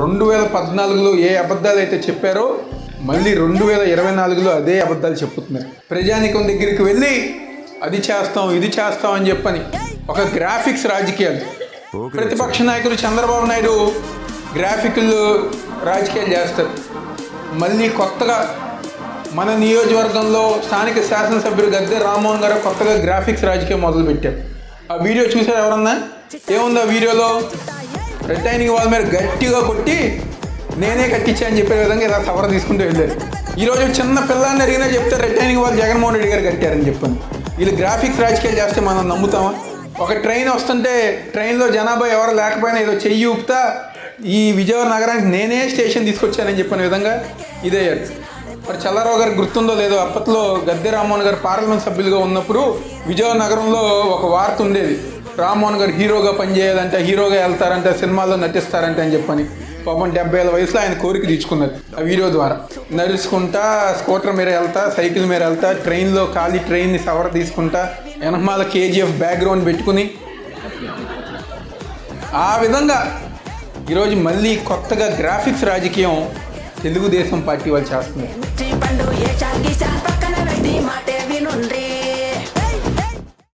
రెండు వేల పద్నాలుగులో ఏ అబద్ధాలు అయితే చెప్పారో మళ్ళీ రెండు వేల ఇరవై నాలుగులో అదే అబద్ధాలు చెప్పుతున్నారు ప్రజానికం దగ్గరికి వెళ్ళి అది చేస్తాం ఇది చేస్తాం అని చెప్పని ఒక గ్రాఫిక్స్ రాజకీయాలు. ప్రతిపక్ష నాయకుడు చంద్రబాబు నాయుడు గ్రాఫిక్లు రాజకీయాలు చేస్తారు. మళ్ళీ కొత్తగా మన నియోజకవర్గంలో స్థానిక శాసనసభ్యుడు గద్దె రామ్మోహన్ గారు కొత్తగా గ్రాఫిక్స్ రాజకీయం మొదలుపెట్టారు. ఆ వీడియో చూసారు ఎవరన్నా? ఏముంది ఆ వీడియోలో? రిటైనింగ్ వాళ్ళ మీద గట్టిగా కొట్టి నేనే కట్టించా అని చెప్పే విధంగా ఇలా సవర తీసుకుంటూ వెళ్ళారు ఈరోజు చిన్న పిల్లాన్ని అడిగినా చెప్తారు రిటైనింగ్ వాళ్ళు జగన్మోహన్ రెడ్డి గారు కట్టారని చెప్పాను. వీళ్ళు గ్రాఫిక్స్ రాజకీయాలు చేస్తే మనం నమ్ముతామా? ఒక ట్రైన్ వస్తుంటే ట్రైన్లో జనాభా ఎవరు లేకపోయినా ఏదో చెయ్యి ఊపుతా ఈ విజయవాడ నగరానికి నేనే స్టేషన్ తీసుకొచ్చానని చెప్పిన విధంగా ఇదే మరి చల్లారావు గారికి గుర్తుందో లేదో అప్పట్లో గద్దె రామ్మోహన్ గారు పార్లమెంట్ సభ్యులుగా ఉన్నప్పుడు విజయవాడ నగరంలో ఒక వార్త ఉండేది. రామ్మోహన్ గారు హీరోగా పనిచేయాలంటే హీరోగా వెళ్తారంటే సినిమాల్లో నటిస్తారంటే అని చెప్పని పాపం డెబ్బై ఏళ్ళ వయసులో ఆయన కోరిక తీర్చుకున్నారు ఆ వీడియో ద్వారా. నడుచుకుంటా స్కూటర్ మీద వెళ్తా సైకిల్ మీద వెళ్తా ట్రైన్లో ఖాళీ ట్రైన్ని సవర తీసుకుంటా వెనకమాల కేజీఎఫ్ బ్యాక్గ్రౌండ్ పెట్టుకుని ఆ విధంగా ఈరోజు మళ్ళీ కొత్తగా గ్రాఫిక్స్ రాజకీయం తెలుగుదేశం పార్టీ వాళ్ళు చేస్తున్నారు.